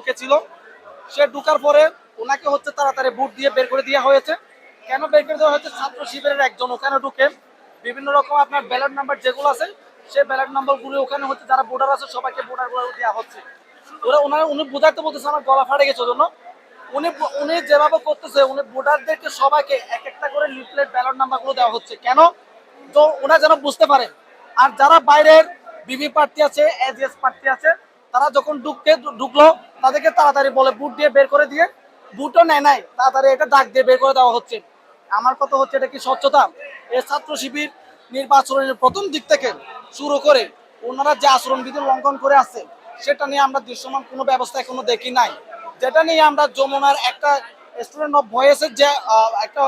ঢুকেছিল। সে ঢুকার পরে ওনাকে হচ্ছে তাড়াতাড়ি বুট দিয়ে বের করে দেওয়া হয়েছে। কেন বের করে দেওয়া হয়েছে? ছাত্র শিবিরের একজন, ওখানে ঢুকে বিভিন্ন রকম আপনার ব্যালট নাম্বার যেগুলো আছে, সেই ব্যালট নাম্বারগুলো ওখানে হচ্ছে যারা ভোটার আছে, সবাইকে ভোটারগুলো দেওয়া হচ্ছে। ওরা ওনারা, উনি বোঝাতে বলতেছে, আমার গলা ফাটে গেছে জন্য উনি উনি যেভাবে করতেছে, উনি ভোটারদেরকে সবাইকে এক একটা করে লিফলেট ব্যালট নাম্বারগুলো দেওয়া হচ্ছে। কেন? তো ওরা যেন বুঝতে পারে। আর যারা বাইরের বিবি প্রার্থী আছে এজিএস প্রার্থী আছে তারা যখন ঢুকতে ঢুকলো তাদেরকে তাড়াতাড়ি বলে বুট দিয়ে বের করে দিয়ে, বুটও নেয় নাই, তাড়াতাড়ি এটা ডাক দিয়ে বের করে দেওয়া হচ্ছে। আমার কথা হচ্ছে এটা কি স্বচ্ছতা? এই ছাত্র শিবির নির্বাচনের প্রথম দিক থেকে শুরু করে ওনারা যে আচরণবিধি লঙ্ঘন করে আসছে সেটা নিয়ে আমরা দৃশ্যমান কোনো ব্যবস্থা এখনও দেখি নাই। যেটা নিয়ে আমরা যমুনার একটা স্টুডেন্ট অফ ভয়েসের যে একটা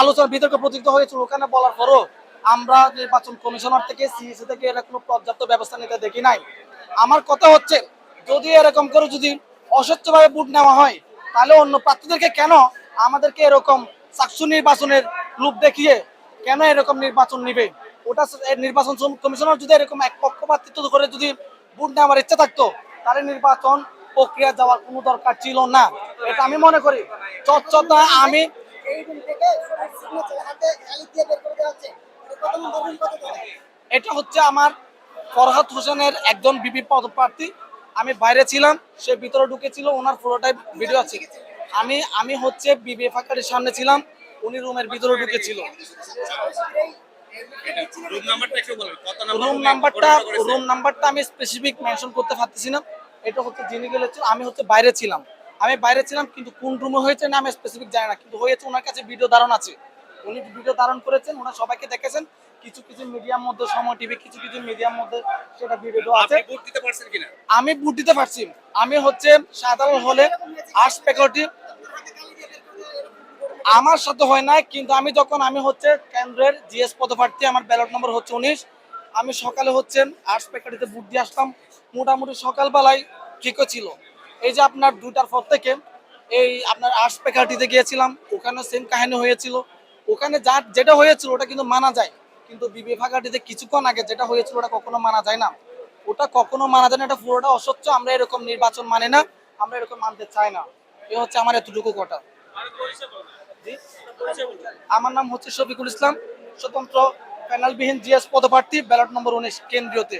আলোচনা বিতর্ক প্রতিত হয়েছিল, ওখানে বলার পরও আমরা নির্বাচন কমিশনার থেকে সিএসি থেকে এরা কোনো পর্যাপ্ত ব্যবস্থা নিতে দেখি নাই। আমার কথা হচ্ছে যদি এরকম করে যদি অস্বচ্ছভাবে ভোট নেওয়া হয় তাহলে অন্য প্রার্থীদেরকে কেন আমাদেরকে এরকম চাকসু নির্বাচনের রূপ দেখিয়ে কেন এরকম নির্বাচন নিবে? ওটা নির্বাচন কমিশনার যদি এরকম এক পক্ষপাতিত্ব করে যদি ভোট নেওয়ার ইচ্ছা থাকতো তাহলে নির্বাচন প্রক্রিয়া যাওয়ার কোনো দরকার ছিল না। এটা আমি মনে করি। স্বচ্ছতা আমি এটা হচ্ছে আমার ফরহাদ হোসেনের একজন বিপি পদপ্রার্থী। আমি বাইরে ছিলাম সে ভিতরে ঢুকেছিল ওনার পুরোটাই ভিডিও আছে। আমি আমি হচ্ছে বিবি ফাঁকারির সামনে ছিলাম উনি রুমের ভিতরে ঢুকেছিল। রুম নাম্বারটা? রুম নাম্বারটা আমি স্পেসিফিক মেনশন করতে পারতেছি না। এটা হচ্ছে যিনি গেলে আমি হচ্ছে বাইরে ছিলাম। আমি বাইরে ছিলাম কিন্তু কোন রুমে হয়েছে না আমি স্পেসিফিক জানি না কিন্তু হয়েছে ওনার কাছে ভিডিও ধারণ আছে। উনি ভিডিও ধারণ করেছেন ওনার সবাইকে দেখেছেন। কিছু কিছু মিডিয়ার মধ্যে সময় টিভি কিছু কিছু মিডিয়ার মধ্যে সেটা ভিডিও আছে আপনি ভোট দিতে পারছেন কিনা? আমি বুট দিতে পারছি। আমি হচ্ছে সাধারণ হলে আর্টস ফ্যাকাল্টি আমার সাথে হয় না কিন্তু আমি যখন আমি হচ্ছে কেন্দ্রের জিএস পদপ্রার্থী আমার ব্যালট নম্বর হচ্ছে উনিশ আমি সকালে হচ্ছে আর্টস ফ্যাকাল্টিতে বুট দিয়ে আসলাম মোটামুটি সকালবেলায় ঠিকও ছিল। এই যে আপনার দুটার পর থেকে এই আপনার আর্টস ফ্যাকাল্টিতে গিয়েছিলাম ওখানে সেম কাহিনী হয়েছিল। ওখানে যা যেটা হয়েছিল ওটা কিন্তু মানা যায়। কিন্তু বিবি ফাঁকাটিতে কিছুক্ষণ আগে যেটা হয়েছিল ওটা কখনো মানা যায় না। ওটা কখনো মানা যায় না, এটা পুরোটা অসচ্ছ আমরা এরকম নির্বাচন মানে না, আমরা এরকম মানতে চাই না। এ হচ্ছে আমার এতটুকু কটা? আমার নাম হচ্ছে শফিকুল ইসলাম, স্বতন্ত্র প্যানেলবিহীন জিএস পদপ্রার্থী, ব্যালট নম্বর উনিশ, কেন্দ্রীয়তে।